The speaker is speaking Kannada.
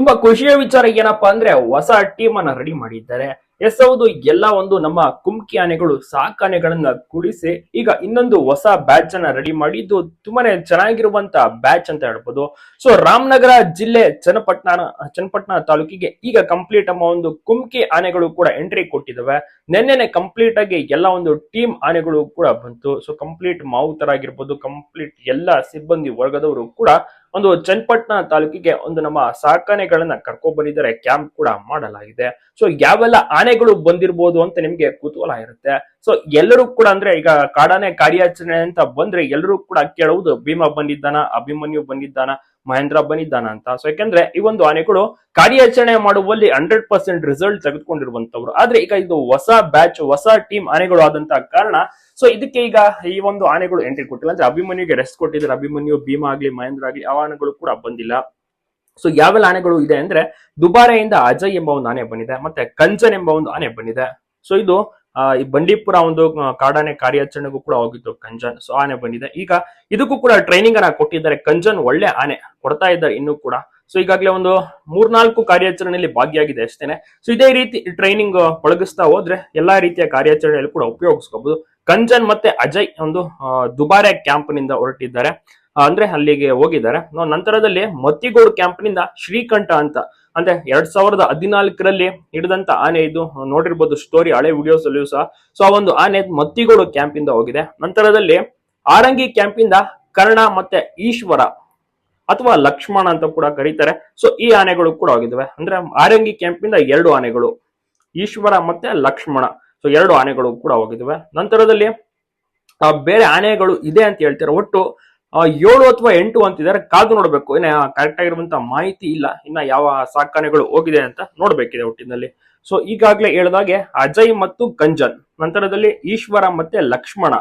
ತುಂಬಾ ಖುಷಿಯ ವಿಚಾರ ಏನಪ್ಪಾ ಅಂದ್ರೆ ಹೊಸ ಟೀಮ್ ಅನ್ನ ರೆಡಿ ಮಾಡಿದ್ದಾರೆ. ಎಸ್ ಹೌದು, ಎಲ್ಲ ಒಂದು ನಮ್ಮ ಕುಮ್ಕಿ ಆನೆಗಳು ಸಾಕಾನೆಗಳನ್ನ ಕೂಡಿಸಿ ಈಗ ಇನ್ನೊಂದು ಹೊಸ ಬ್ಯಾಚ್ ಅನ್ನ ರೆಡಿ ಮಾಡಿದ್ದು ತುಂಬಾನೇ ಚೆನ್ನಾಗಿರುವಂತ ಬ್ಯಾಚ್ ಅಂತ ಹೇಳ್ಬೋದು. ಸೊ ರಾಮನಗರ ಜಿಲ್ಲೆ ಚನ್ನಪಟ್ಟಣ ಚನ್ನಪಟ್ಟಣ ತಾಲೂಕಿಗೆ ಈಗ ಕಂಪ್ಲೀಟ್ ನಮ್ಮ ಒಂದು ಕುಮ್ಕಿ ಆನೆಗಳು ಕೂಡ ಎಂಟ್ರಿ ಕೊಟ್ಟಿದ್ದಾವೆ. ನಿನ್ನೆನೆ ಕಂಪ್ಲೀಟ್ ಆಗಿ ಎಲ್ಲ ಒಂದು ಟೀಮ್ ಆನೆಗಳು ಕೂಡ ಬಂತು. ಸೊ ಕಂಪ್ಲೀಟ್ ಮಾವುತರಾಗಿರ್ಬೋದು ಕಂಪ್ಲೀಟ್ ಎಲ್ಲ ಸಿಬ್ಬಂದಿ ವರ್ಗದವರು ಕೂಡ ಒಂದು ಚನ್ನಪಟ್ಟಣ ತಾಲೂಕಿಗೆ ಒಂದು ನಮ್ಮ ಸಾಕಾನೆಗಳನ್ನ ಕರ್ಕೊಂಡ್ ಬಂದಿದ್ದಾರೆ ಕ್ಯಾಂಪ್ ಕೂಡ ಮಾಡಲಾಗಿದೆ. ಸೊ ಯಾವೆಲ್ಲ ಆನೆಗಳು ಬಂದಿರ್ಬೋದು ಅಂತ ನಿಮ್ಗೆ ಕುತೂಹಲ ಇರುತ್ತೆ. ಸೊ ಎಲ್ಲರೂ ಕೂಡ ಅಂದ್ರೆ ಈಗ ಕಾಡಾನೆ ಕಾರ್ಯಾಚರಣೆ ಅಂತ ಬಂದ್ರೆ ಎಲ್ಲರೂ ಕೂಡ ಕೇಳುವುದು, ಭೀಮಾ ಬಂದಿದ್ದಾನ, ಅಭಿಮನ್ಯು ಬಂದಿದ್ದಾನ? ಮಹೇಂದ್ರ ಬಂದಿದ್ದಾನ ಅಂತ. ಸೊ ಯಾಕಂದ್ರೆ ಈ ಒಂದು ಆನೆಗಳು ಕಾರ್ಯಾಚರಣೆ ಮಾಡುವಲ್ಲಿ ಹಂಡ್ರೆಡ್ ಪರ್ಸೆಂಟ್ ರಿಸಲ್ಟ್ ತೆಗೆದುಕೊಂಡಿರುವಂತವ್ರು ಆದ್ರೆ ಈಗ ಇದು ಹೊಸ ಬ್ಯಾಚ್ ಹೊಸ ಟೀಮ್ ಆನೆಗಳು ಆದಂತಹ ಕಾರಣ ಸೊ ಇದಕ್ಕೆ ಈಗ ಈ ಒಂದು ಆನೆಗಳು ಎಂಟ್ರಿ ಕೊಟ್ಟಿಲ್ಲ. ಅಂದ್ರೆ ಅಭಿಮನ್ಯುಗೆ ರೆಸ್ಟ್ ಕೊಟ್ಟಿದ್ರೆ ಅಭಿಮನ್ಯು, ಭೀಮಾ ಆಗ್ಲಿ, ಮಹೇಂದ್ರ ಆಗ್ಲಿ ಆ ಆನೆಗಳು ಕೂಡ ಬಂದಿಲ್ಲ. ಸೊ ಯಾವೆಲ್ಲ ಆನೆಗಳು ಇದೆ ಅಂದ್ರೆ ದುಬಾರೆಯಿಂದ ಅಜಯ್ ಎಂಬ ಒಂದು ಆನೆ ಬಂದಿದೆ. ಮತ್ತೆ ಕಂಚನ್ ಎಂಬ ಒಂದು ಆನೆ ಬಂದಿದೆ. ಸೊ ಇದು ಈ ಬಂಡೀಪುರ ಒಂದು ಕಾಡಾನೆ ಕಾರ್ಯಾಚರಣೆಗೂ ಕೂಡ ಹೋಗಿತ್ತು ಕಂಜನ್. ಸೊ ಆನೆ ಬಂದಿದೆ. ಈಗ ಇದಕ್ಕೂ ಕೂಡ ಟ್ರೈನಿಂಗ್ ಅನ್ನ ಕೊಟ್ಟಿದ್ದಾರೆ. ಕಂಜನ್ ಒಳ್ಳೆ ಆನೆ. ಕೊಡ್ತಾ ಇದ್ದಾರೆ ಇನ್ನೂ ಕೂಡ. ಸೊ ಈಗಾಗಲೇ ಒಂದು ಮೂರ್ನಾಲ್ಕು ಕಾರ್ಯಾಚರಣೆಯಲ್ಲಿ ಭಾಗಿಯಾಗಿದೆ ಅಷ್ಟೇನೆ. ಸೊ ಇದೇ ರೀತಿ ಟ್ರೈನಿಂಗ್ ಪಳಗಿಸ್ತಾ ಹೋದ್ರೆ ಎಲ್ಲಾ ರೀತಿಯ ಕಾರ್ಯಾಚರಣೆಯಲ್ಲಿ ಕೂಡ ಉಪಯೋಗಿಸ್ಕೋಬಹುದು ಕಂಜನ್ ಮತ್ತೆ ಅಜಯ್ ಒಂದು ದುಬಾರೆ ಕ್ಯಾಂಪ್ನಿಂದ ಹೊರಟಿದ್ದಾರೆ. ಅಂದ್ರೆ ಅಲ್ಲಿಗೆ ಹೋಗಿದ್ದಾರೆ. ನಂತರದಲ್ಲಿ ಮತ್ತಿಗೋಡು ಕ್ಯಾಂಪ್ನಿಂದ ಶ್ರೀಕಂಠ ಅಂತ, ಅಂದ್ರೆ ಎರಡ್ ಸಾವಿರದ ಹದಿನಾಲ್ಕರಲ್ಲಿ ಹಿಡಿದಂತ ಆನೆ ಇದು. ನೋಡಿರ್ಬೋದು ಸ್ಟೋರಿ, ಹಳೆ ವಿಡಿಯೋಸ್ ಅಲ್ಲಿಯೂ ಸಹ. ಸೊ ಆ ಒಂದು ಆನೆ ಮತ್ತಿಗೋಡು ಕ್ಯಾಂಪ್ ಇಂದ ಹೋಗಿದೆ. ನಂತರದಲ್ಲಿ ಆರಂಗಿ ಕ್ಯಾಂಪ್ ಇಂದ ಕರ್ಣ ಮತ್ತೆ ಈಶ್ವರ ಅಥವಾ ಲಕ್ಷ್ಮಣ ಅಂತ ಕೂಡ ಕರೀತಾರೆ. ಸೊ ಈ ಆನೆಗಳು ಕೂಡ ಹೋಗಿದ್ದಾವೆ. ಅಂದ್ರೆ ಆರಂಗಿ ಕ್ಯಾಂಪ್ ಇಂದ ಎರಡು ಆನೆಗಳು, ಈಶ್ವರ ಮತ್ತೆ ಲಕ್ಷ್ಮಣ. ಸೊ ಎರಡು ಆನೆಗಳು ಕೂಡ ಹೋಗಿದ್ದಾವೆ. ನಂತರದಲ್ಲಿ ಬೇರೆ ಆನೆಗಳು ಇದೆ ಅಂತ ಹೇಳ್ತಾರೆ? ಒಟ್ಟು ಏಳು ಅಥವಾ ಎಂಟು ಅಂತಿದ್ದಾರೆ ಕಾದು ನೋಡ್ಬೇಕು. ಇನ್ನ ಕರೆಕ್ಟ್ ಆಗಿರುವಂತ ಮಾಹಿತಿ ಇಲ್ಲ. ಇನ್ನ ಯಾವ ಸಾಕಾನೆಗಳು ಹೋಗಿದೆ ಅಂತ ನೋಡ್ಬೇಕಿದೆ ಒಟ್ಟಿನಲ್ಲಿ. ಸೊ ಈಗಾಗಲೇ ಹೇಳಿದಾಗೆ ಅಜಯ್ ಮತ್ತು ಗಂಜನ್ ನಂತರದಲ್ಲಿ ಈಶ್ವರ ಮತ್ತೆ ಲಕ್ಷ್ಮಣ.